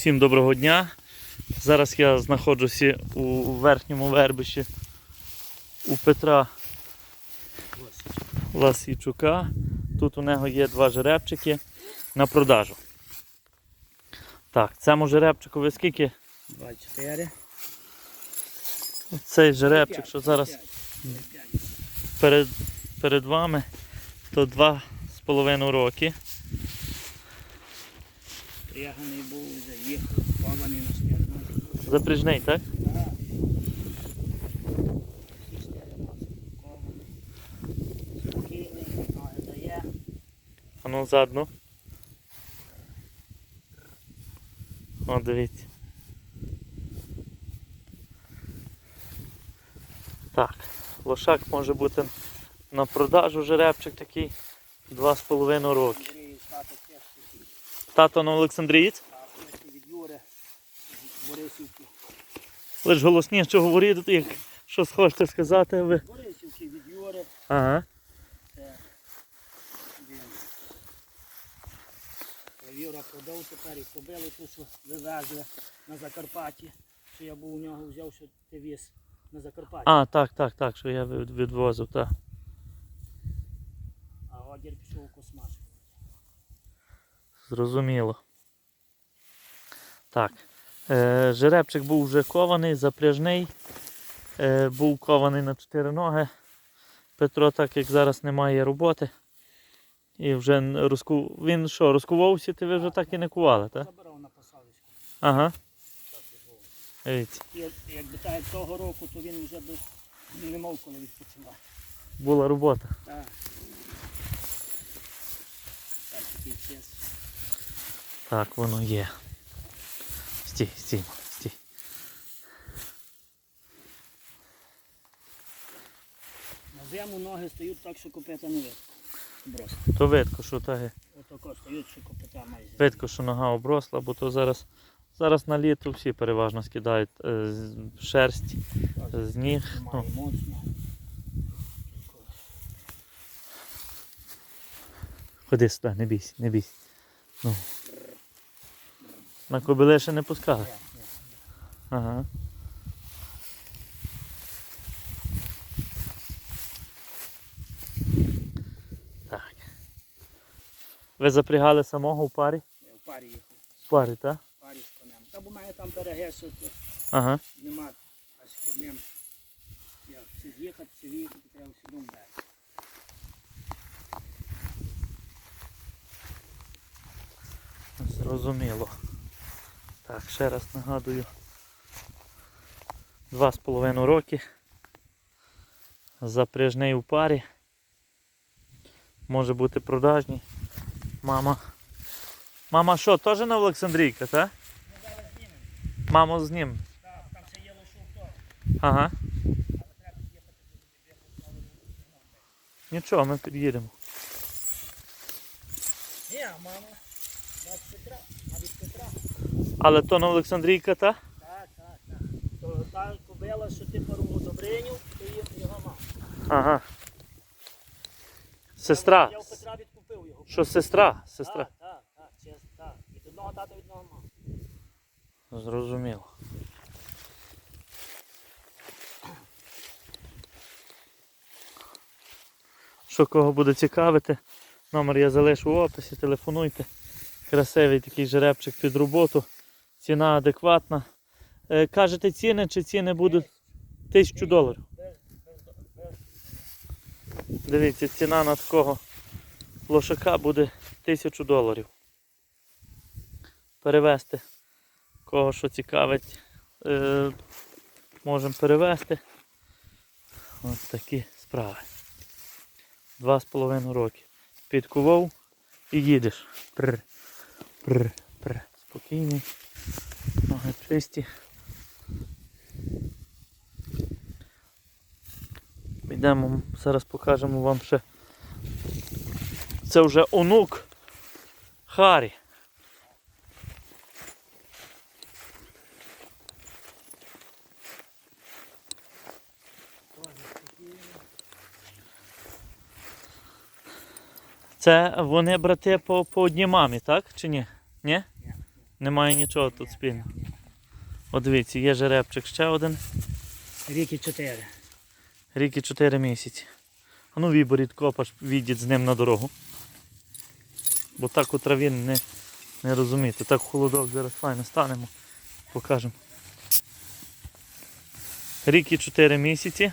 Всім доброго дня. Зараз я знаходжуся у верхньому вербищі у Петра Ласійчука. Тут у нього є два жеребчики на продажу. Так, цьому жеребчику ви скільки? 24. Цей жеребчик, що зараз перед, перед вами, то два з половиною роки. Приганий був, заїхав, пований на стерну. Запряжний, так? Так. Спокійний, ноги дає. А ну задну. О, дивіться. Так, лошак може бути на продажу жеребчик такий 2,5 роки. Андрій стати теж такий. Тато на Олександрієць. Лиш голосніше говорити, як щось хочете сказати ви. Борисівки від Юри. Ага. Юра продав тепер і побили ту, що вивезли на Закарпатті. Що я був у нього взяв, що ти віз на Закарпатті. А, так, так, так, що я відвозив, так. А одір пішов у космас. Зрозуміло. Так. Е, жеребчик був вже кований, запряжний. Е, був кований на чотири ноги. Петро, так як зараз немає роботи. І вже розку... він що, розкувався, ти ви вже так і не кували, так? Забирав на посадочку. Ага. Дивіться. І як- якби так того року, то він вже би не мав коли відпочивати. Була робота. Так. Так, такий час. Так, воно є. Стій, стій, стій. На зиму ноги стають так, що копита не видно. Брос. То видко, що так. Отако стають, що копита майже. Видко, що нога обросла, бо то зараз, зараз на літо всі переважно скидають е, шерсть з ніг. Ну, ходи сюди, не бійся, не бійся. Ну. На кобиле ще не пускали. Ага. Так. Ви запрягали самого в парі? Я в парі їхав. В парі, так? В парі з конем. Та бо мене там береги, що то Ага. нема аж з конем. Як чи з'їхати, чи виїхати, треба сюди в берег. Зрозуміло. Так, ще раз нагадую. Два з половиною роки. Запряжний у парі. Може бути продажній. Мама. Мама що, теж на Олександрійка, так? Ми зараз знімемо. Маму з ним. Так, там ще є лише. Ага. Нічого, ми під'їдемо. Ні, а мама. Навіть Петра. Навіть Петра. Але то на Олександрійка, та? Так, так, так. То та кобила, що ти порому Добриню, то є його мама. Ага. Сестра. Я у Петра відкупив його. Що сестра? Сестра. Так, так, так, чесно, так. Від одного тата, від одного мами. Зрозуміло. Що кого буде цікавити, номер я залишу в описі, телефонуйте. Красивий такий жеребчик під роботу. Ціна адекватна. Е, кажете ціни чи ціни будуть тисячу доларів? Дивіться, ціна на такого лошака буде тисячу доларів. Перевезти. Кого що цікавить, е, можемо перевезти. Ось такі справи. Два з половиною роки. Підкував і їдеш. Пр, пр, пр. Спокійний. Ноги чисті. Йдемо, зараз покажемо вам ще. Це вже онук Харі. Це вони брати по, по одній мамі, так? Чи ні? Ні? Немає нічого тут спільного. От дивіться, є жеребчик ще один. Ріки 4. Рік і 4 місяці. А ну виборіть копаш, відіть з ним на дорогу. Бо так у траві не, не розумієте. Так холодок зараз файно станемо. Покажемо. Рік і 4 місяці.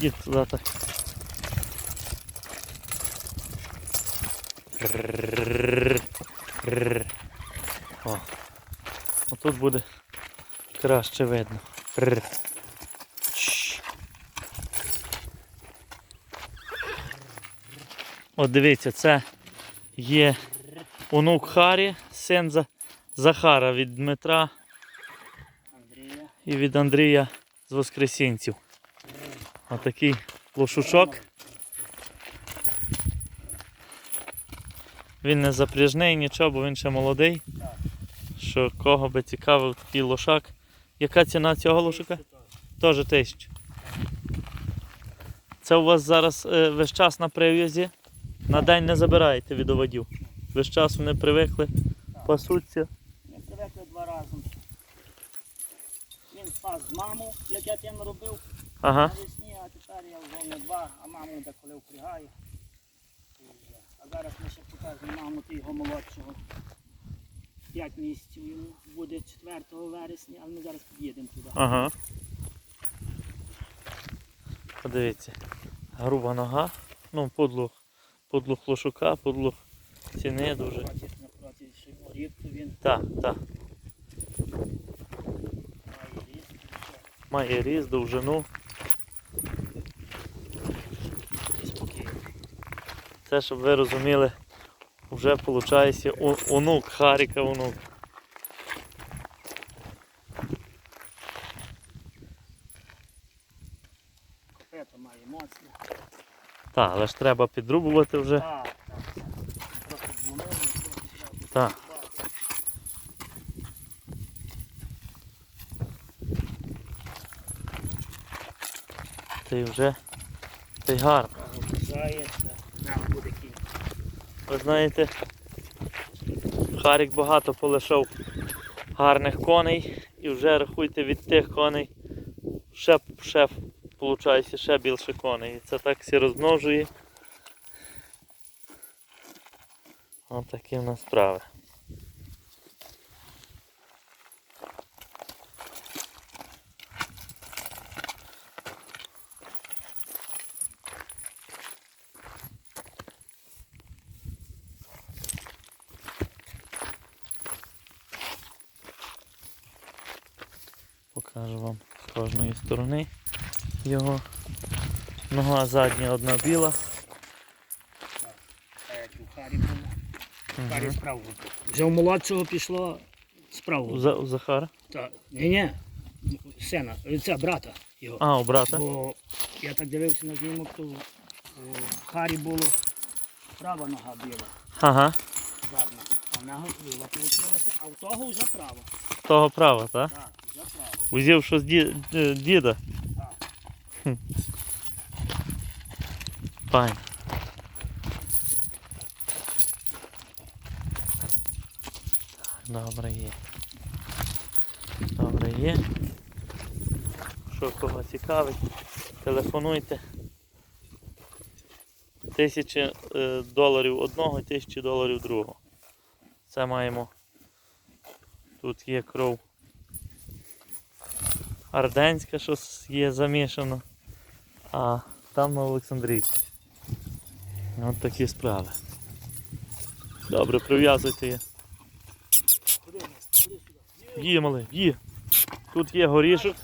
Їдь туди так. О. Отут буде краще видно. От дивіться, це є онук Харі, син За- Захара від Дмитра і від Андрія з Воскресінців. Отакий лошучок. Він не запряжний, нічого, бо він ще молодий. Так. Що кого би цікавив такий лошак. Яка ціна цього лошака? Теж тисяча. Це у вас зараз е, весь час на прив'язі. На день не забираєте від оводів. Весь час вони привикли, пасуться. Ми привикли два рази. Він спас маму, як я тим робив Ага. навесні, а тепер я вже не два, а маму деколи впрягаю. Зараз ми ще покажемо маму його молодшого. П'ять місяців йому буде 4 вересня, але ми зараз під'їдемо туди. Ага. Подивіться. Груба нога. Ну, подлух. Подлух лошука, подлух ціни дуже. Він Так, так. має ріст, довжину. І спокійно. Це, щоб ви розуміли, вже виходить онук Харіка онук. Копито має моцне. Так, але ж треба підрубувати вже. Так, так. Так. Та й вже. Й гарно. Зається, нам буде кінь. Ви знаєте, Харік багато полишав гарних коней і вже рахуйте від тих коней ще, ще виходить, ще більше коней. І це так всі розмножує. Отакі в нас справи. Покажу вам з кожної сторони його. Нога задня одна біла. А як у Харі було. Харі справу. Вже у молодшого пішло справу. За- у Захара. Так. Ні, ні. Сина, це брата його. А, у брата. Бо я так дивився на знімок, то у Харі було права нога біла, Ага. задна. А в нього ліва получилася, а в того вже права. Того права, так? Так, вже права. Узів що з ді- е, діда. Так. Файн. Добре є. Добре є. Що кого цікавить, телефонуйте. Тисячі е, доларів одного тисячі доларів другого. Це маємо. Тут є кров Арденська, що є замішано, а там на Олександрійській. От такі справи. Добре, прив'язуйте її. Є, мале, є. Тут є горішок.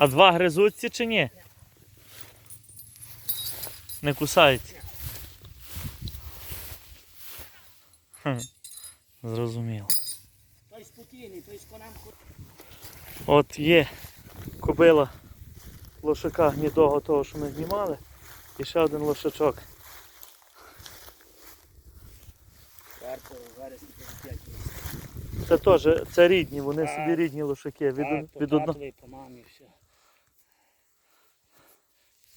А два гризуться чи ні? Не кусаються. Хм. Зрозуміло. Той спокійний, той з конем. От є кобила лошака гнідого того, що ми знімали. І ще один лошачок. 4 вересня 5 місяців. Це теж це рідні, вони собі рідні лошаки. Від, від одного.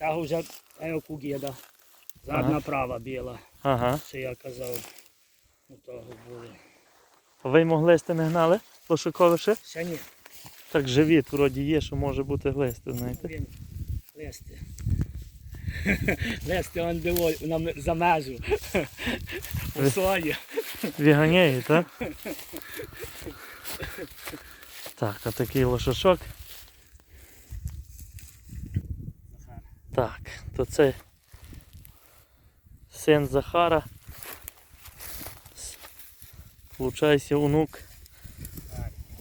Мамі, вже еоку гіда. Задна Ага. права біла, Ага. що я казав. У того були. А Ви йому глисти не гнали? Лошакові ще? Ні. Так живіт вроді є, що може бути глисти, знаєте. Він листи. Листи он диво за межу. У сої. Віганяє, так? Так, а такий лошачок. Захар. Так, то це син Захара. Получається онук.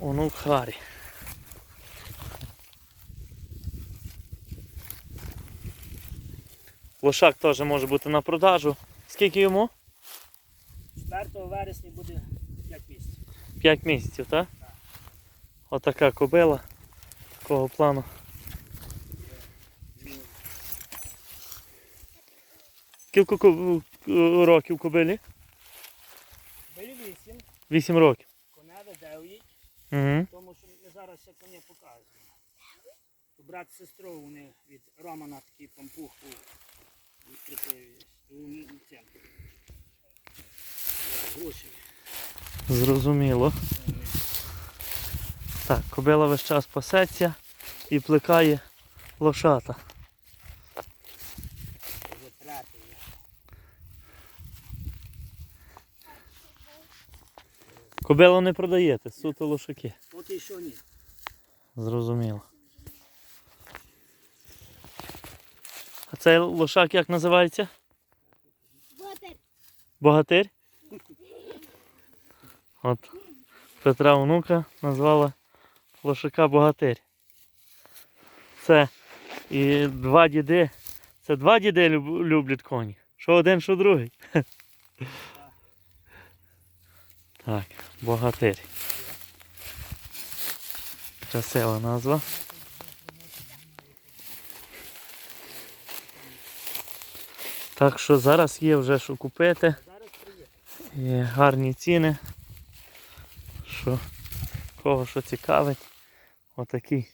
Онук Харі. Лошак теж може бути на продажу. Скільки йому? 4 вересня буде 5 місяців. 5 місяців, так? Так. Отака кобила. Такого плану. Він Скільки е, років кобилі? Били 8, 8 років. коневе 9, Угу. тому що ми зараз ще коні показуємо. Брат з сестрою вони від Романа такий пампух був. Зрозуміло. Так, кобила весь час пасеться і плекає лошата. Кобилу не продаєте, суто лошаки. Поки що ні. Зрозуміло. А цей лошак як називається? Ботер. Богатир? От Петра онука назвала лошака Богатир. Це і два діди. Це два діди люблять коні. Що один, що другий. Так, Богатир. Красива назва. Так що зараз є вже що купити. Є гарні ціни. Що, кого що цікавить. Отакий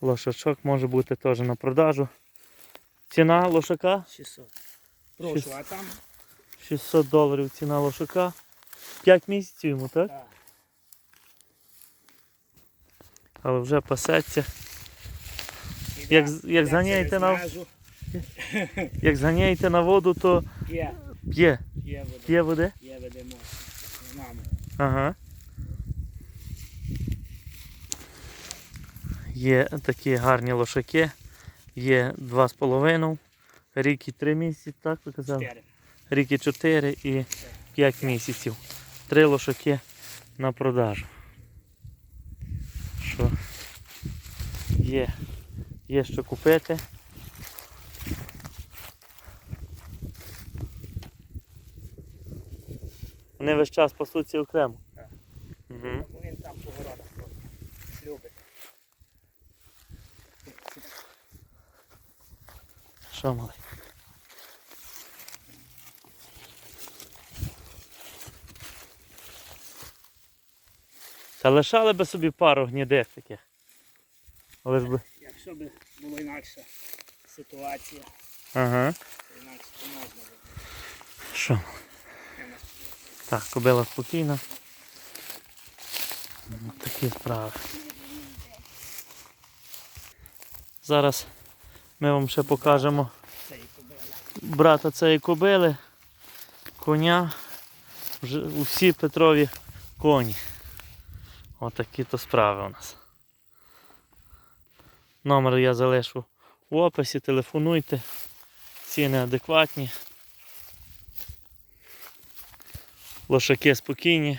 лошачок може бути теж на продажу. Ціна лошака 600. Прошу, а там 600 доларів ціна лошака. 5 місяців йому, так? так. Але вже пасеться. Як як зганяєте на- Як зганяєте на воду, то п'є. є вода. П'є води. Є ведемо. З нами. Ага. Є такі гарні лошаки. Є 2,5, рік і 3 місяці, так ви казали? Чотири. Рік і 4 і 5 місяців. Три лошаки на продажу. Що є, є що купити. Вони весь час пасуться окремо. Так. Угу. Він там по городах просто любить. Що малий? Та лишали би собі пару гнідих таких. Але ж би. Якщо б була інакша ситуація, Ага. то інакше то можна було. Що? Так, кобила спокійна. Такі справи. Зараз ми вам ще покажемо Це і кобила. брата цієї кобили, коня, вже усі Петрові коні. Отакі то справи у нас. Номер я залишу в описі, телефонуйте, ціни адекватні. Лошаки спокійні.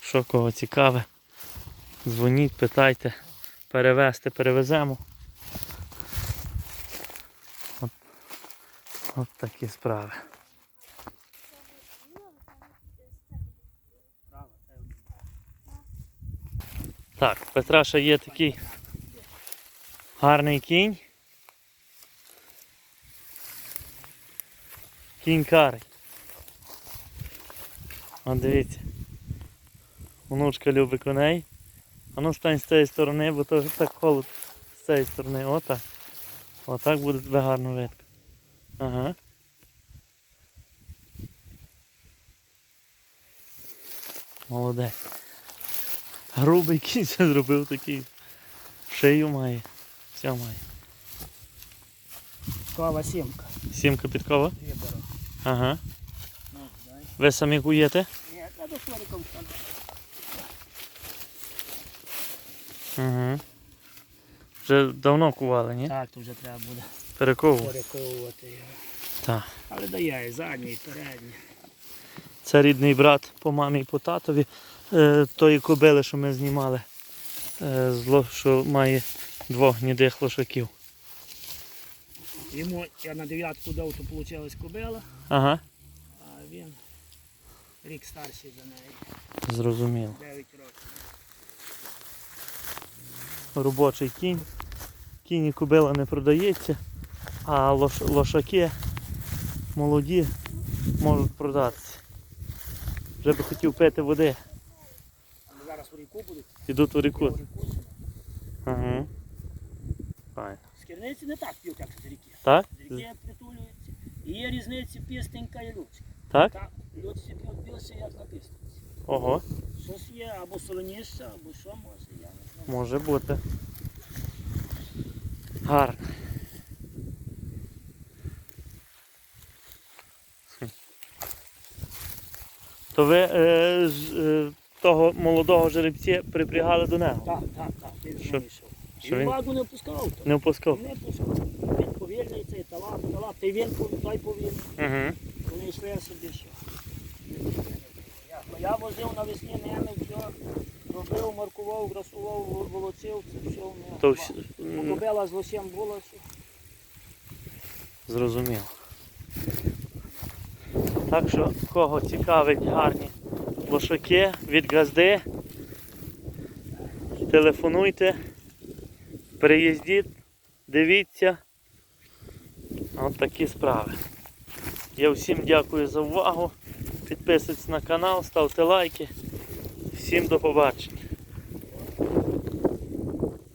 Що кого цікаве, дзвоніть, питайте, перевезти, перевеземо. От такі справи. Так, Петраша є такий гарний кінь. Кінь карий. От дивіться. Внучка любить коней. А ну стань з цієї сторони, бо теж так холод з цієї сторони. Отак. Отак буде тебе гарно видно. Ага. Молодець. Грубий кінь це зробив такий. Шию має. Все має. Кова сімка. Сімка підкова. Вибору. Ага. Ну. Ви самі куєте? Ні, я до стану. Угу. Вже давно кували, ні? Так, то вже треба буде Перековували. перековувати його. Так. Але дає і задній, і передній. Це рідний брат по мамі і по татові. Е, тої кобили, що ми знімали. Е, з що має двох гнідих лошаків. Йому я на дев'ятку дав, то вийшла кобила, Ага. а він рік старший за неї, Зрозуміло. 9 років. Робочий кінь. Кінь і кобила не продається, а лош, лошаки молоді можуть продатися. Вже би хотів пити води. Зараз у ріку будуть. Ідуть у ріку. Ага. Файно. З керниці не так п'ють, як з ріки. Так? З ріки притулюються. І є різниці пістенька і людська. Так? Так, людські п'ють більше, як на пістенці. Ого, Щось є, або солоніше, або що може, я не знаю. може бути. Гарно. То ви е, з, е, того молодого жеребця припрягали до нього? Так, так, так, він Що? що? йшов. що Він він- не пускав. то. Не впускав? Не пускав. Він повільний, цей талант, талант, і він пов- той повільний. Угу. Вони йшли собі що. Я, я возив навесні ними, все, робив, маркував, грасував, во- волочив, це все. в мене. Вс- м, з лосем була, що. Зрозуміло. Так що, кого цікавить гарні лошаки від газди, телефонуйте, приїздіть, дивіться. От такі справи. Я всім дякую за увагу. Підписуйтесь на канал, ставте лайки. Всім до побачення.